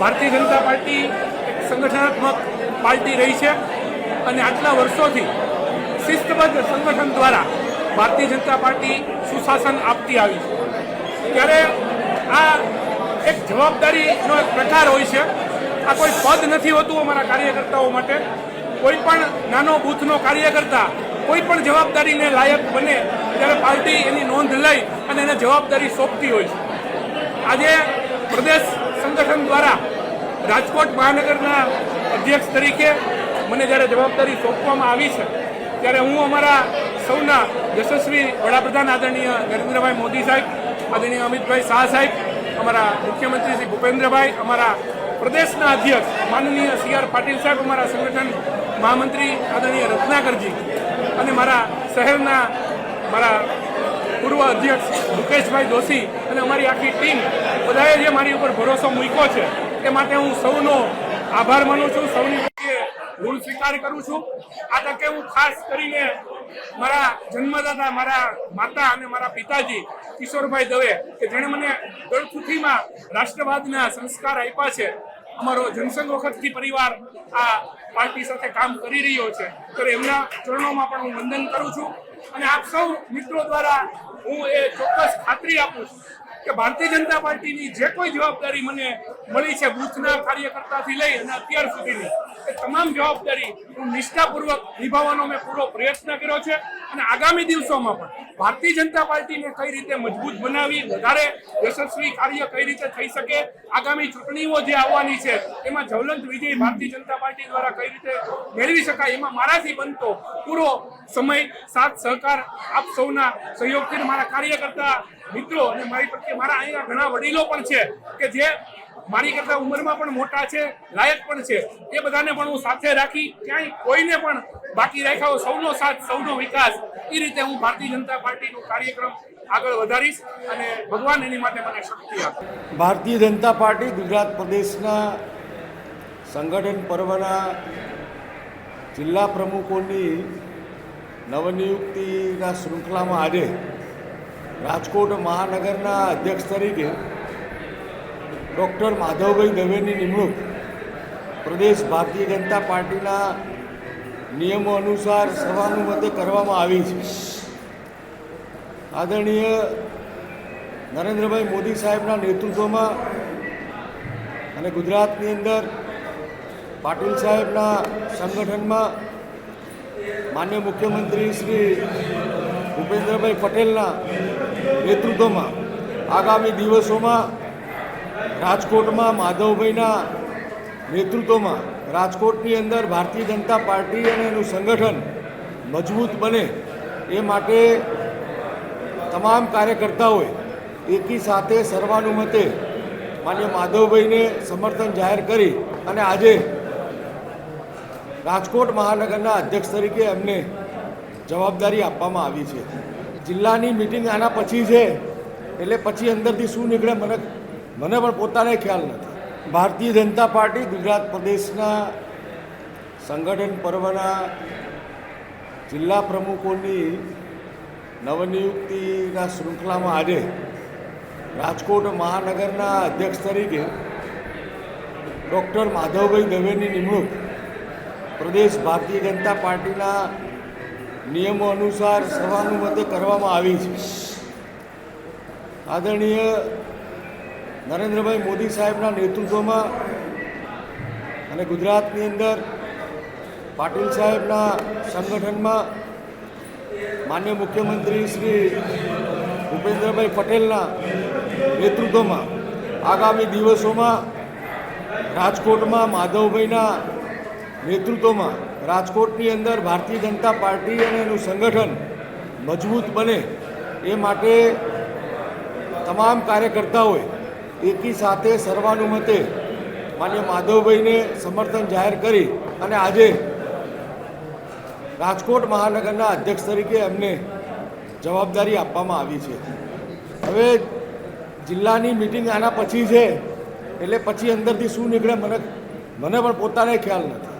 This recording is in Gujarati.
ભારતીય જનતા પાર્ટી એક સંગઠનાત્મક પાર્ટી રહી છે અને આટલા વર્ષોથી શિસ્તબદ્ધ સંગઠન દ્વારા ભારતીય જનતા પાર્ટી સુશાસન આપતી આવી છે. ત્યારે આ એક જવાબદારીનો એક પ્રકાર હોય છે. આ કોઈ પદ નથી હોતું અમારા કાર્યકર્તાઓ માટે. કોઈ પણ નાનો બૂથનો કાર્યકર્તા કોઈ પણ જવાબદારીને લાયક બને, ત્યારે પાર્ટી એની નોંધ લઈ અને એને જવાબદારી સોંપતી હોય છે. આજે પ્રદેશ સંગઠન દ્વારા રાજકોટ મહાનગરના અધ્યક્ષ તરીકે મને જ્યારે જવાબદારી સોંપવામાં આવી છે, ત્યારે હું અમારા સૌના યશસ્વી વડાપ્રધાન આદરણીય નરેન્દ્રભાઈ મોદી સાહેબ, આદરણીય અમિતભાઈ શાહ સાહેબ, અમારા મુખ્યમંત્રી શ્રી ભૂપેન્દ્રભાઈ, અમારા પ્રદેશના અધ્યક્ષ માનનીય સી આર પાટીલ સાહેબ, અમારા સંગઠન મહામંત્રી આદરણીય રત્નાકરજી અને મારા શહેરના મારા પૂર્વ અધ્યક્ષ મુકેશભાઈ દોશી અને અમારી આખી ટીમ બધાએ જે મારી ઉપર ભરોસો મૂક્યો છે, એ માટે હું સૌનો આભાર માનું છું, સૌની ઋણ સ્વીકાર કરું છું. આ તકે હું ખાસ કરીને મારા જન્મદાતા, મારા માતા અને મારા પિતાજી કિશોરભાઈ દવે, કે જેણે મને ગળથુથીમાં રાષ્ટ્રવાદના સંસ્કાર આપ્યા છે, અમારો જનસંઘ વખતથી પરિવાર આ પાર્ટી સાથે કામ કરી રહ્યો છે. તો એમના ચરણોમાં પણ હું વંદન કરું છું. અને આપ સૌ મિત્રો દ્વારા હું એ ચોક્કસ ખાતરી આપું છું. કે ભારતીય જનતા પાર્ટીની જે કોઈ જવાબદારી મને મળી છે બુથના કાર્યકર્તાથી લઈ અને અત્યાર સુધીની તમામ જવાબદારી હું નિષ્ઠાપૂર્વક નિભાવવાનો મેં પૂરો પ્રયત્ન કર્યો છે અને આગામી દિવસોમાં પણ ભારતીય જનતા પાર્ટીને કઈ રીતે મજબૂત બનાવી, વધારે યશસ્વી કાર્ય કઈ રીતે થઈ શકે, આગામી ચૂંટણીઓ જે આવવાની છે, એમાં જ્વલંત વિજય ભારતીય જનતા પાર્ટી દ્વારા કઈ રીતે મેળવી શકાય, એમાં મારાથી બનતો પૂરો સમય, સાથ સહકાર આપ સૌના સહયોગથી મારા કાર્યકર્તા મિત્રો, અને મારી પ્રત્યે મારા અહીંયા ઘણા વડીલો પણ છે કે જે મારી કરતા ઉંમરમાં પણ મોટા છે, લાયક પણ છે. એ બધાને પણ હું સાથે રાખી ક્યાંય કોઈને પણ બાકી રાખ્યા સૌનો સાથ, સૌનો વિકાસ, એ રીતે હું ભારતીય જનતા પાર્ટીનો કાર્યક્રમ આગળ વધારીશ અને ભગવાન એની માટે મને શક્તિ આપે. ભારતીય જનતા પાર્ટી ગુજરાત પ્રદેશના સંગઠન પર્વના જિલ્લા પ્રમુખોની નવનિયુક્તિના શૃંખલામાં આજે રાજકોટ મહાનગરના અધ્યક્ષ તરીકે ડૉક્ટર માધવભાઈ દવેની નિમણૂક પ્રદેશ ભારતીય જનતા પાર્ટીના નિયમો અનુસાર સર્વાનુમતે કરવામાં આવી છે. આદરણીય નરેન્દ્રભાઈ મોદી સાહેબના નેતૃત્વમાં અને ગુજરાતની અંદર પાટીલ સાહેબના સંગઠનમાં માન્ય મુખ્યમંત્રી શ્રી ભૂપેન્દ્રભાઈ પટેલના નેતૃત્વમાં આગામી દિવસોમાં રાજકોટમાં માધવભાઈના નેતૃત્વમાં રાજકોટની અંદર ભારતીય જનતા પાર્ટી અને એનું સંગઠન મજબૂત બને એ માટે તમામ કાર્યકર્તાઓએ એકી સાથે સર્વાનુમતે માન્ય માધવભાઈને સમર્થન જાહેર કરી અને આજે રાજકોટ મહાનગરના અધ્યક્ષ તરીકે એમને જવાબદારી આપવામાં આવી છે. જિલ્લાની મિટિંગ આના પછી છે, એટલે પછી અંદરથી શું નીકળે મને મને પણ પોતાને ખ્યાલ નથી. ભારતીય જનતા પાર્ટી ગુજરાત પ્રદેશના સંગઠન પર્વના જિલ્લા પ્રમુખોની નવનિયુક્તિના શૃંખલામાં આજે રાજકોટ મહાનગરના અધ્યક્ષ તરીકે ડૉક્ટર માધવભાઈ દવેની નિમણૂક પ્રદેશ ભારતીય જનતા પાર્ટીના નિયમો અનુસાર સર્વાનુમતે કરવામાં આવી છે. આદરણીય નરેન્દ્રભાઈ મોદી સાહેબના નેતૃત્વમાં અને ગુજરાતની અંદર પાટીલ સાહેબના સંગઠનમાં માન્ય મુખ્યમંત્રી શ્રી ભૂપેન્દ્રભાઈ પટેલના નેતૃત્વમાં આગામી દિવસોમાં રાજકોટમાં માધવભાઈના નેતૃત્વમાં રાજકોટની અંદર ભારતીય જનતા પાર્ટી અને એનું સંગઠન મજબૂત બને એ માટે તમામ કાર્યકર્તાઓએ એકી સાથે સર્વાનુમતે માન્ય માધવભાઈને સમર્થન જાહેર કરી અને આજે રાજકોટ મહાનગરના અધ્યક્ષ તરીકે એમને જવાબદારી આપવામાં આવી છે. હવે જિલ્લાની મિટિંગ આના પછી છે, એટલે પછી અંદરથી શું નીકળે મને મને પણ પોતાને ખ્યાલ નથી.